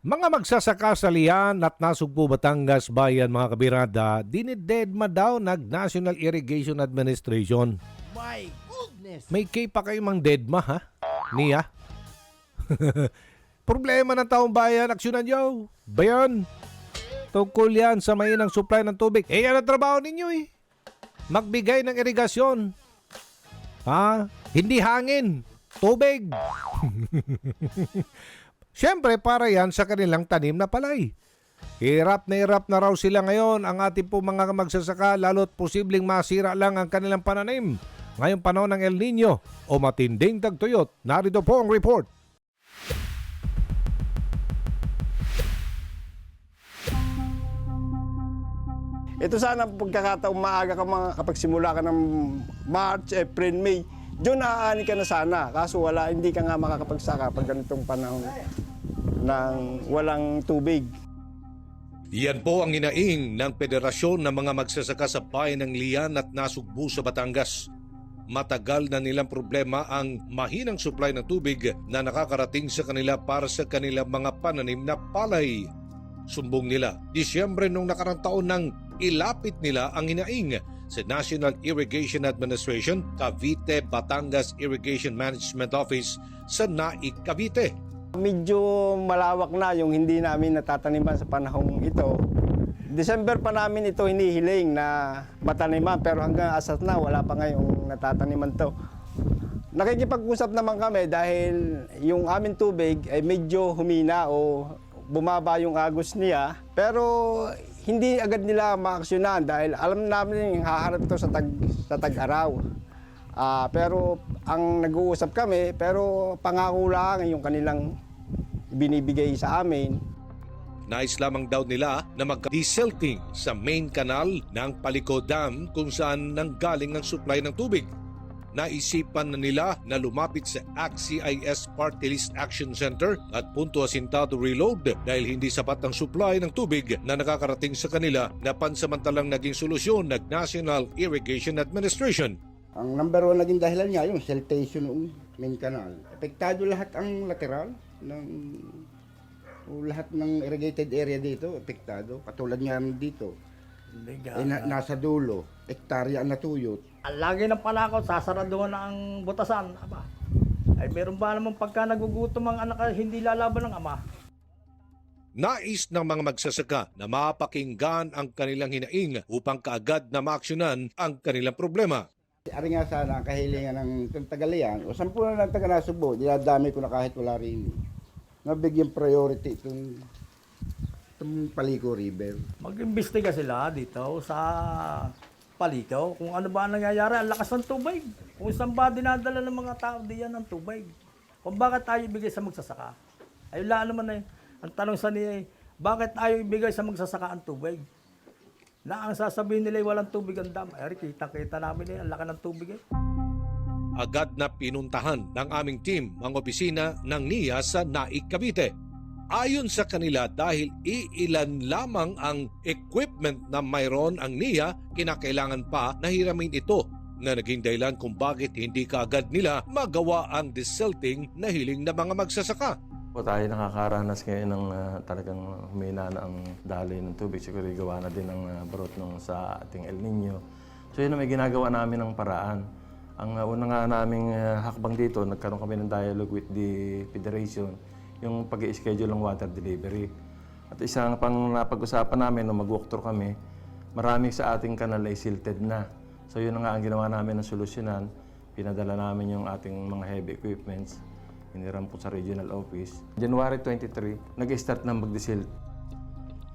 Mga magsasaka sa Lian at Nasugpo Batangas Bayan mga kabirada, dinidedma daw nag National Irrigation Administration. My goodness! May kay pa kayo mang dedma ha? Niya? Problema ng taong bayan, aksyonan nyo. Bayan. Tungkol yan sa mainang supply ng tubig. Eh yan ang trabaho ninyo eh. Magbigay ng irigasyon. Ha? Hindi hangin. Tubig. Siyempre, para yan sa kanilang tanim na palay. Hirap na hirap na raw sila ngayon ang ating po mga magsasaka lalo't posibleng masira lang ang kanilang pananim. Ngayong panahon ng El Nino o matinding tagtuyot, narito po ang report. Ito sana pagkakataong maaga ka mga kapag simula ka ng March, April, May. Doon naaani ka na sana. Kaso wala, hindi ka nga makakapagsaka pag ganitong panahon ng walang tubig. Yan po ang inaing ng Federasyon ng mga magsasaka sa bayan ng Lian at Nasugbu sa Batangas. Matagal na nilang problema ang mahinang supply ng tubig na nakakarating sa kanila para sa kanilang mga pananim na palay. Sumbong nila, Disyembre nung nakarang taon nang ilapit nila ang inaing sa National Irrigation Administration Cavite Batangas Irrigation Management Office sa Naik, Cavite. Medyo malawak na yung hindi namin natataniman sa panahong ito. December pa namin ito hinihiling na mataniman pero hanggang asat na wala pa ngayong natataniman to. Nakikipag-usap naman kami dahil yung aming tubig ay medyo humina o bumaba yung agos niya pero hindi agad nila maaksyonan dahil alam namin haharap ito sa tag sa tag-araw. Ah, pero ang nag-uusap kami pero pangako lang yung kanilang binibigay sa amin. Nais lamang daw nila na magka-desilting sa main canal ng Paliko Dam kung saan nanggaling ang supply ng tubig. Naisipan na nila na lumapit sa ACT-CIS Party List Action Center at Punto Asintado Reload dahil hindi sapat ang supply ng tubig na nakakarating sa kanila na pansamantalang naging solusyon ng National Irrigation Administration. Ang number one naging dahilan niya yung siltation ng main canal. Apektado lahat ang lateral ng lahat ng irrigated area dito, apektado. Katulad nga dito. Eh, na- nasa dulo, hektarya ang natuyot. Lagi ng panakot, sasaraduhan na ang butasan. Aba, ay meron ba namang pagka nagugutom ang anak hindi lalaban ng ama? Nais ng mga magsasaka na mapakinggan ang kanilang hinaing upang kaagad na maaksyonan ang kanilang problema. Ari nga sana ang kahilingan ng Tagalian, o sampu na lang taga nasubo, dinadami ko na kahit wala rin. Nabigyan priority itong, itong Paliko River. Mag-imbestiga sila dito sa palikaw kung ano ba ang nangyayari. Ang lakas ng tubig. Kung saan ba dinadala ng mga tao diyan ng tubig. Kung bakit tayo ibigay sa magsasaka. Ay wala naman na Ang tanong sa niya ay, bakit tayo ibigay sa magsasaka ang tubig? Na ang sasabihin nila ay walang tubig ang dam. Ay, kita-kita namin eh, ang laki ng tubig eh. Agad na pinuntahan ng aming team ang opisina ng NIA sa Naik, Cavite. Ayon sa kanila dahil iilan lamang ang equipment na mayroon ang NIA, kinakailangan pa na hiramin ito na naging dahilan kung bakit hindi kaagad nila magawa ang desilting na hiling ng mga magsasaka. Po tayo nakakaranas ngayon ng ah, talagang humina na ang daloy ng tubig. Siguro gawa na din ng uh, barot nung sa ating El Nino. So yun ang may ginagawa namin ng paraan. Ang uh, una nga naming ah, hakbang dito, nagkaroon kami ng dialogue with the Federation, yung pag schedule ng water delivery. At isang pang napag-usapan namin nung mag-walkthrough kami, marami sa ating kanal ay silted na. So yun nga ang ginawa namin ng solusyonan. Pinadala namin yung ating mga heavy equipments hiniram po sa regional office. January 23, nag-start na mag-desilt.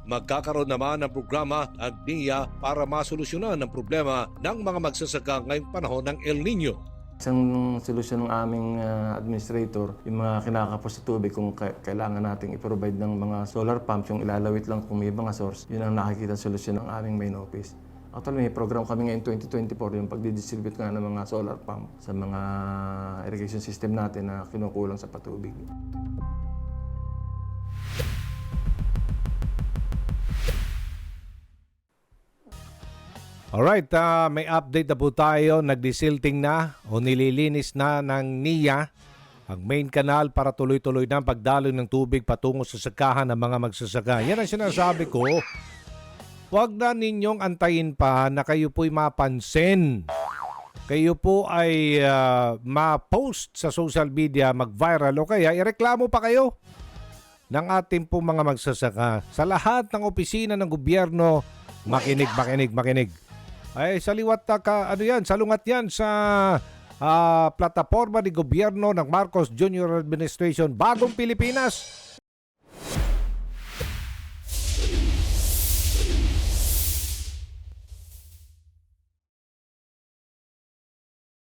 Magkakaroon naman ng programa ang NIA para masolusyonan ang problema ng mga magsasaka ngayong panahon ng El Nino. Isang solusyon ng aming ah, administrator, yung mga kinakapos sa tubig kung ka- kailangan nating i-provide ng mga solar pumps, yung ilalawit lang kung may mga source, yun ang nakikita solusyon ng aming main office. Actually, may program kami ngayon 2024, yung pagdidistribute nga ng mga solar pump sa mga irrigation system natin na kinukulang sa patubig. Alright, ah, may update na po tayo. Nagdisilting na o nililinis na ng NIA ang main canal para tuloy-tuloy na ang pagdaloy ng tubig patungo sa sakahan ng mga magsasaka. Yan ang sinasabi ko. Huwag na ninyong antayin pa na kayo po'y mapansin. Kayo po ay ah, ma-post sa social media, mag-viral o kaya ireklamo pa kayo ng ating pong mga magsasaka. Sa lahat ng opisina ng gobyerno, makinig, makinig, makinig. Ay, sa liwat na ka, ano yan, salungat yan sa ah, plataforma ni gobyerno ng Marcos Jr. Administration, Bagong Pilipinas.